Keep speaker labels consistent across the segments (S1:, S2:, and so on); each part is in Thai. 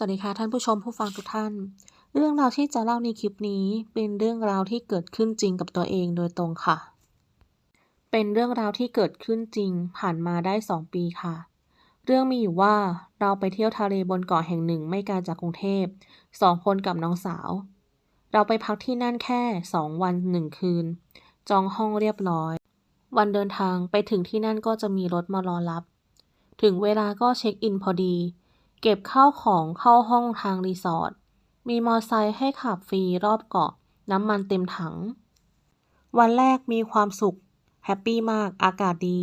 S1: สวัสดีค่ะท่านผู้ชมผู้ฟังทุกท่าน เรื่องราวที่จะเล่าในคลิปนี้เป็นเรื่องราวที่เกิดขึ้นจริงกับตัวเองโดยตรงค่ะ เป็นเรื่องราวที่เกิดขึ้นจริงผ่านมาได้ 2 ปีค่ะ เรื่องมีอยู่ว่าเราไปเที่ยวทะเลบนเกาะแห่งหนึ่งไม่ไกลจากกรุงเทพสองคนกับน้องสาว เราไปพักที่นั่นแค่ 2 วัน1คืน จองห้องเรียบร้อย วันเดินทางไปถึงที่นั่นก็จะมีรถมารอรับ ถึงเวลาก็เช็คอินพอดี เก็บข้าวของเข้าห้องทางรีสอร์ท มีมอไซค์ให้ขับฟรีรอบเกาะ น้ำมันเต็มถัง วันแรกมีความสุข แฮปปี้มาก อากาศดี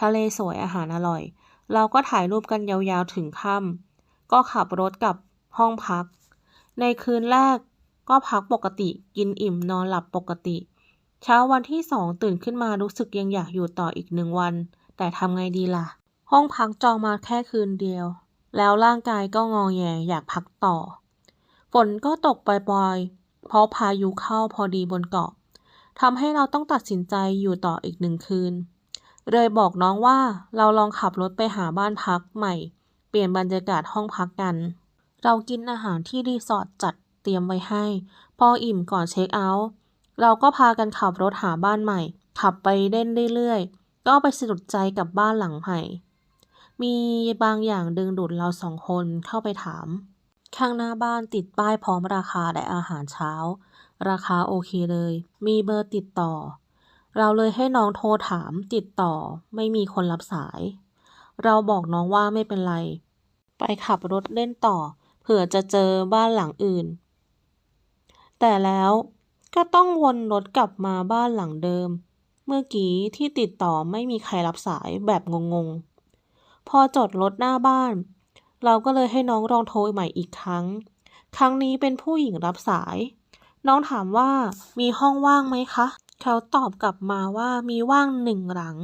S1: ทะเลสวยอาหารอร่อย เราก็ถ่ายรูปกันยาวๆถึงค่ำ ก็ขับรถกลับห้องพัก ในคืนแรกก็พักปกติ กินอิ่มนอนหลับปกติ เช้าวันที่สองตื่นขึ้นมารู้สึกยังอยากอยู่ต่ออีกหนึ่งวัน แต่ทำไงดีล่ะ ห้องพักจองมาแค่คืนเดียว แล้วร่างกายก็งอแงอยากพักต่อ ฝนก็ตกปล่อยๆ เพราะพายุเข้าพอดีบนเกาะทำให้เราต้องตัดสินใจอยู่ต่ออีกหนึ่งคืน เลยบอกน้องว่าเราลองขับรถไปหาบ้านพักใหม่ เปลี่ยนบรรยากาศห้องพักกัน เรากินอาหารที่รีสอร์ทจัดเตรียมไว้ให้ พออิ่มก่อนเช็คเอาท์เราก็พากันขับรถหาบ้านใหม่ ขับไปเล่นเรื่อยๆ ก็ไปสะดุดใจกับบ้านหลังใหม่ มีบางอย่างดึงดูดเราสองคนเข้าไปถาม ข้างหน้าบ้านติดป้ายพร้อมราคาและอาหารเช้า ราคาโอเคเลย มีเบอร์ติดต่อ เราเลยให้น้องโทรถามติดต่อ ไม่มีคนรับสาย เราบอกน้องว่าไม่เป็นไร ไปขับรถเล่นต่อ เผื่อจะเจอบ้านหลังอื่น แต่แล้วก็ต้องวนรถกลับมาบ้านหลังเดิม เมื่อกี้ที่ติดต่อไม่มีใครรับสายแบบงงๆ พอจอดรถหน้าบ้าน เราก็เลยให้น้องลองโทรใหม่อีกครั้ง ครั้งนี้เป็นผู้หญิงรับสาย น้องถามว่ามีห้องว่างไหมคะ เขาตอบกลับมาว่ามีว่างหนึ่งหลัง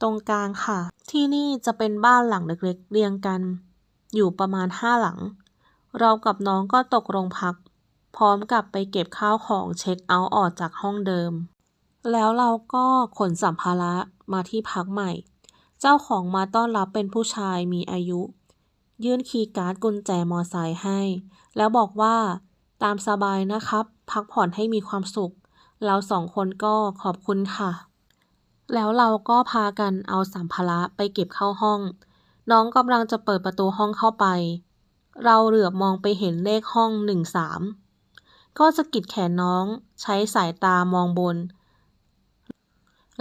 S1: ตรงกลางค่ะ ที่นี่จะเป็นบ้านหลังเล็กๆเรียงกัน อยู่ประมาณห้าหลัง เรากับน้องก็ตกลงพัก พร้อมกับไปเก็บข้าวของเช็คเอาท์ออกจากห้องเดิม แล้วเราก็ขนสัมภาระมาที่พักใหม่ เจ้าของมาต้อนรับเป็นผู้ชายมีอายุ ยื่นคีย์การ์ดกุญแจมอไซค์ให้ แล้วบอกว่าตามสบายนะครับ พักผ่อนให้มีความสุข เราสองคนก็ขอบคุณค่ะ แล้วเราก็พากันเอาสัมภาระไปเก็บเข้าห้อง น้องกำลังจะเปิดประตูห้องเข้าไป เราเหลือบมองไปเห็นเลขห้องหนึ่งสามก็สะกิดแขนน้อง ใช้สายตามองบน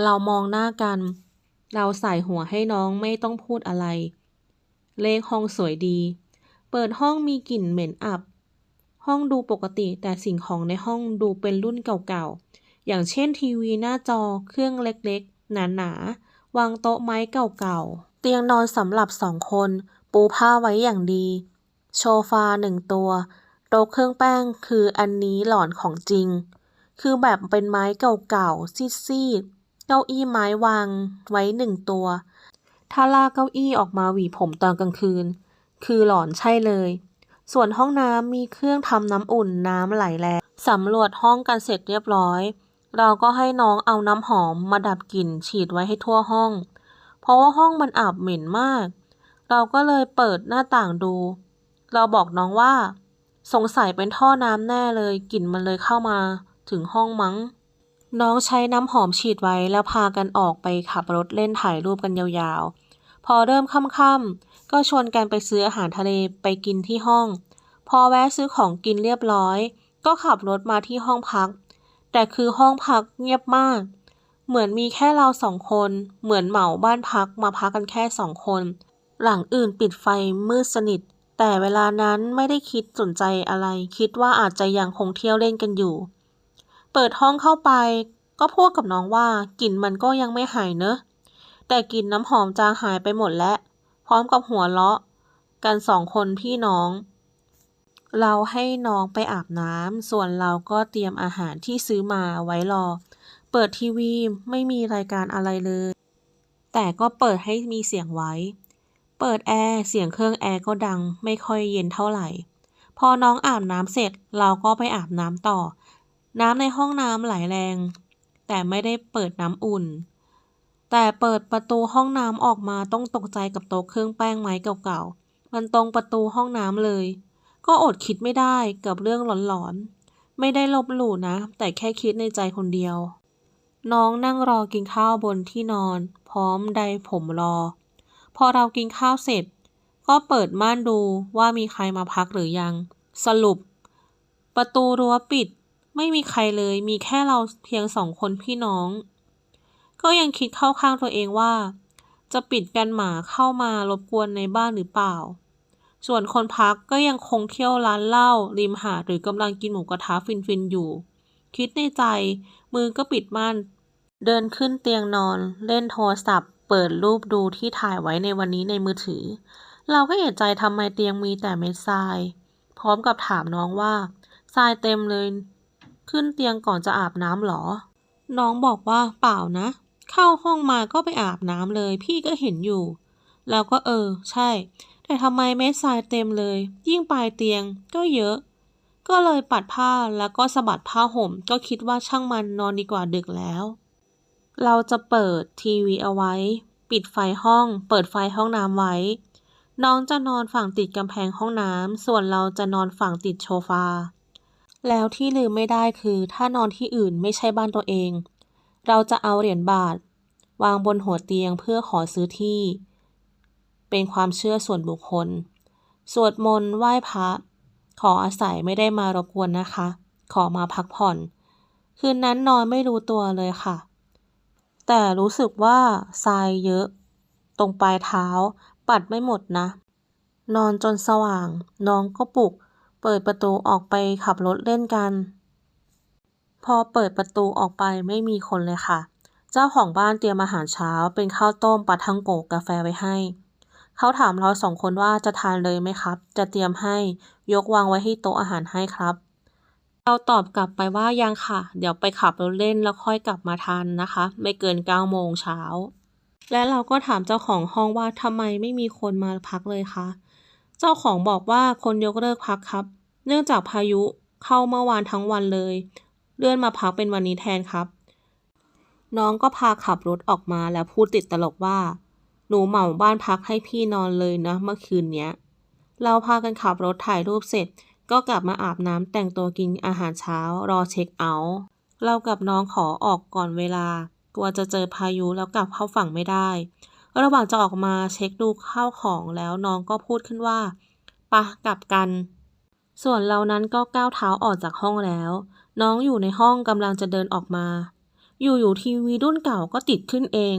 S1: เรามองหน้ากัน เราใส่หัวให้น้องไม่ต้องพูดอะไร เลขห้องสวยดี เปิดห้องมีกลิ่นเหม็นอับ ห้องดูปกติแต่สิ่งของในห้องดูเป็นรุ่นเก่าๆ อย่างเช่นทีวีหน้าจอเครื่องเล็กๆ หนาๆ วางโต๊ะไม้เก่าๆ เตียงนอนสำหรับสองคน ปูผ้าไว้อย่างดีโซฟาหนึ่งตัวโต๊ะเครื่องแป้งคืออันนี้หลอนของจริง คือแบบเป็นไม้เก่าๆซีดๆ เก้าอี้ไม้วางไว้หนึ่งตัว ถ้าลากเก้าอี้ออกมาหวีผมตอนกลางคืน คือหลอนใช่เลย ส่วนห้องน้ำมีเครื่องทำน้ำอุ่นน้ำไหลแรงสำรวจห้องกันเสร็จเรียบร้อย เราก็ให้น้องเอาน้ำหอมมาดับกลิ่นฉีดไว้ให้ทั่วห้อง เพราะว่าห้องมันอับเหม็นมาก เราก็เลยเปิดหน้าต่างดู เราบอกน้องว่า สงสัยเป็นท่อน้ำแน่เลยกลิ่นมันเลยเข้ามาถึงห้องมั้ง น้องใช้น้ำหอมฉีดไว้แล้วพากันออกไปขับรถเล่นถ่ายรูปกันยาวๆ พอเริ่มค่ำๆก็ชวนกันไปซื้ออาหารทะเลไปกินที่ห้อง พอแวะซื้อของกินเรียบร้อย ก็ขับรถมาที่ห้องพัก แต่คือห้องพักเงียบมาก เหมือนมีแค่เราสองคน เหมือนเหมาบ้านพักมาพักกันแค่สองคน หลังอื่นปิดไฟมืดสนิท แต่เวลานั้นไม่ได้คิดสนใจอะไร คิดว่าอาจจะยังคงเที่ยวเล่นกันอยู่ เปิดห้องเข้าไป ก็พูดกับน้องว่ากลิ่นมันก็ยังไม่หายเนอะ แต่กลิ่นน้ำหอมจางหายไปหมดแล้ว พร้อมกับหัวเราะ กันสองคนพี่น้อง เราให้น้องไปอาบน้ำส่วนเราก็เตรียมอาหารที่ซื้อมาไว้รอ เปิดทีวีไม่มีรายการอะไรเลย แต่ก็เปิดให้มีเสียงไว้ เปิดแอร์เสียงเครื่องแอร์ก็ดังไม่ค่อยเย็นเท่าไหร่ พอน้องอาบน้ำเสร็จเราก็ไปอาบน้ำต่อ น้ำในห้องน้ำไหลแรง แต่ไม่ได้เปิดน้ำอุ่น แต่เปิดประตูห้องน้ำออกมาต้องตกใจกับโต๊ะเครื่องแป้งไม้เก่าๆ มันตรงประตูห้องน้ำเลย ก็อดคิดไม่ได้กับเรื่องหลอนๆ ไม่ได้ลบหลู่นะ แต่แค่คิดในใจคนเดียว น้องนั่งรอกินข้าวบนที่นอน พร้อมไดผมรอ พอเรากินข้าวเสร็จ ก็เปิดม่านดูว่ามีใครมาพักหรือยัง สรุป ประตูรั้วปิด ไม่มีใครเลยมีแค่เราเพียงสองคนพี่น้อง ก็ยังคิดเข้าข้างตัวเองว่า จะปิดกันหมาเข้ามารบกวนในบ้านหรือเปล่า ส่วนคนพักก็ยังคงเที่ยวร้านเหล้าริมหาดหรือกำลังกินหมูกระทะฟินๆอยู่ คิดในใจ มือก็ปิดม่านเดินขึ้นเตียงนอน เล่นโทรศัพท์ เปิดรูปดูที่ถ่ายไว้ในวันนี้ในมือถือ เราก็เอะใจทำไมเตียงมีแต่เม็ดทราย พร้อมกับถามน้องว่าทรายเต็มเลย ขึ้นเตียงก่อนจะอาบน้ำหรอ น้องบอกว่าเปล่านะ เข้าห้องมาก็ไปอาบน้ำเลย พี่ก็เห็นอยู่ แล้วก็เออ ใช่ แต่ทำไมเม็ดทรายเต็มเลย ยิ่งปลายเตียงก็เยอะ ก็เลยปัดผ้าแล้วก็สะบัดผ้าห่ม ก็คิดว่าช่างมันนอนดีกว่าดึกแล้ว เราจะเปิดทีวีเอาไว้ ปิดไฟห้อง เปิดไฟห้องน้ำไว้ น้องจะนอนฝั่งติดกำแพงห้องน้ำส่วนเราจะนอนฝั่งติดโซฟา แล้วที่ลืมไม่ได้คือถ้านอนที่อื่นไม่ใช่บ้านตัวเอง เราจะเอาเหรียญบาท วางบนหัวเตียงเพื่อขอซื้อที่ เป็นความเชื่อส่วนบุคคล สวดมนต์ไหว้พระ ขออาศัยไม่ได้มารบกวนนะคะ ขอมาพักผ่อน คืนนั้นนอนไม่รู้ตัวเลยค่ะ แต่รู้สึกว่าทรายเยอะ ตรงปลายเท้า ปัดไม่หมดนะ นอนจนสว่าง น้องก็ปลุก เปิดประตูออกไปขับรถเล่นกัน พอเปิดประตูออกไปไม่มีคนเลยค่ะ เจ้าของบ้านเตรียมอาหารเช้าเป็นข้าวต้มปลาทังโกะกาแฟไว้ให้ เขาถามเราสองคนว่าจะทานเลยไหมครับ จะเตรียมให้ยกวางไว้ที่โต๊ะอาหารให้ครับ เราตอบกลับไปว่ายังค่ะ เดี๋ยวไปขับรถเล่นแล้วค่อยกลับมาทานนะคะ ไม่เกินเก้าโมงเช้าและเราก็ถามเจ้าของห้องว่าทำไมไม่มีคนมาพักเลยคะ เจ้าของบอกว่าคนยกเลิกพักครับ เนื่องจากพายุเข้าเมื่อวานทั้งวันเลย เลื่อนมาพักเป็นวันนี้แทนครับ น้องก็พาขับรถออกมาแล้วพูดติดตลกว่า หนูเหมาบ้านพักให้พี่นอนเลยนะเมื่อคืนเนี้ย เราพากันขับรถถ่ายรูปเสร็จ ก็กลับมาอาบน้ำแต่งตัวกินอาหารเช้า รอเช็คเอาท์เรากับน้องขอออกก่อนเวลากลัวจะเจอพายุแล้วกลับเข้าฝั่งไม่ได้ ระหว่างจะออกมาเช็คดูข้าวของแล้วน้องก็พูดขึ้นว่าปะกลับกัน ส่วนเรานั้นก็ก้าวเท้าออกจากห้องแล้ว น้องอยู่ในห้องกำลังจะเดินออกมา อยู่ๆทีวีรุ่นเก่าก็ติดขึ้นเอง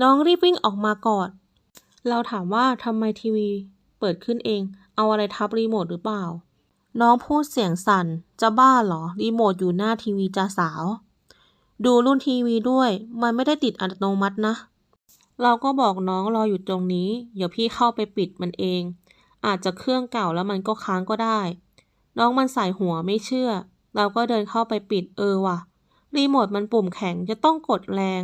S1: น้องรีบวิ่งออกมากอด เราถามว่าทำไมทีวีเปิดขึ้นเอง เอาอะไรทับรีโมทหรือเปล่า น้องพูดเสียงสั่น จะบ้าเหรอ รีโมทอยู่หน้าทีวีจ้าสาว ดูรุ่นทีวีด้วย มันไม่ได้ติดอัตโนมัตินะ เราก็บอกน้องรออยู่ตรงนี้ เดี๋ยวพี่เข้าไปปิดมันเอง อาจจะเครื่องเก่าแล้วมันก็ค้างก็ได้ น้องมันใส่หัวไม่เชื่อ เราก็เดินเข้าไปปิดเออว่ะ รีโมทมันปุ่มแข็งจะต้องกดแรง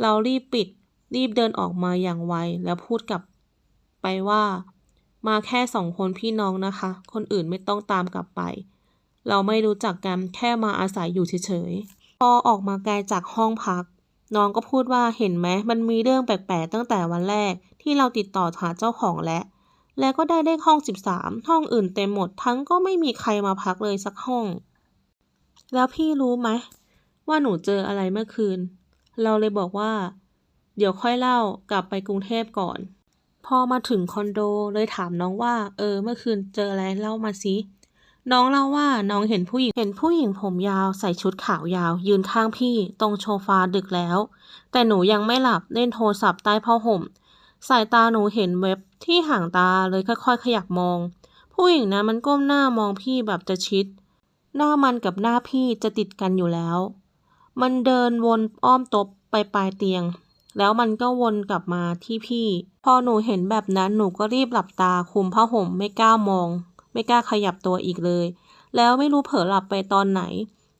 S1: เรารีบปิด รีบเดินออกมาอย่างไว แล้วพูดกับไปว่า มาแค่สองคนพี่น้องนะคะ คนอื่นไม่ต้องตามกลับไป เราไม่รู้จักกันแค่มาอาศัยอยู่เฉยๆพอออกมาไกลจากห้องพัก น้องก็พูดว่าเห็นไหมมันมีเรื่องแปลกๆตั้งแต่วันแรกที่เราติดต่อหาเจ้าของแล้วแล้วก็ได้เลขห้อง 13 ห้องอื่นเต็มหมดทั้งก็ไม่มีใครมาพักเลยสักห้อง แล้วพี่รู้ไหมว่าหนูเจออะไรเมื่อคืน เราเลยบอกว่า เดี๋ยวค่อยเล่ากลับไปกรุงเทพก่อน พอมาถึงคอนโดเลยถามน้องว่า เออ เมื่อคืนเจออะไรเล่ามาสิ น้องเล่าว่าน้องเห็นผู้หญิงเห็นผู้หญิงผมยาวใส่ชุดขาวยาว ยืนข้างพี่ ตรงโซฟาดึกแล้ว แต่หนูยังไม่หลับเล่นโทรศัพท์ใต้ผ้าห่ม สายตาหนูเห็นเว็บที่ห่างตาเลยค่อยๆ ขยับมอง ผู้หญิงนะมันก้มหน้ามองพี่แบบจะชิด หน้ามันกับหน้าพี่จะติดกันอยู่แล้ว มันเดินวนอ้อมต๊ะไปปลายเตียง แล้วมันก็วนกลับมาที่พี่ พอหนูเห็นแบบนั้นหนูก็รีบหลับตาคุมผ้าห่มไม่กล้ามอง ไม่กล้าขยับตัวอีกเลย แล้วไม่รู้เผลอหลับไปตอนไหน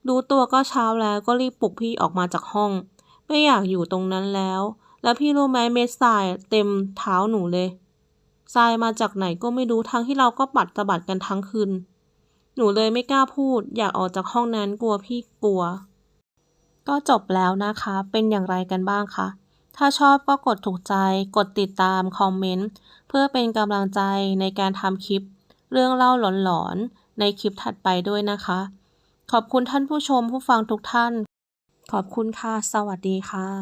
S1: รู้ตัวก็เช้าแล้วก็รีบปลุกพี่ออกมาจากห้อง ไม่อยากอยู่ตรงนั้นแล้ว แล้วพี่รู้ไหมเม็ดทรายเต็มเท้าหนูเลยทรายมาจากไหนก็ไม่รู้ทั้งที่เราก็ปัดสะบัดกันทั้งคืน หนูเลยไม่กล้าพูด อยากออกจากห้องนั้นกลัวพี่กลัว ก็จบแล้วนะคะ เป็นอย่างไรกันบ้างคะ ถ้าชอบก็กดถูกใจ กดติดตาม คอมเมนต์ เพื่อเป็นกำลังใจในการทำคลิป เรื่องเล่าหลอนๆ ในคลิปถัดไปด้วยนะคะ ขอบคุณท่านผู้ชมผู้ฟังทุกท่าน ขอบคุณค่ะ สวัสดีค่ะ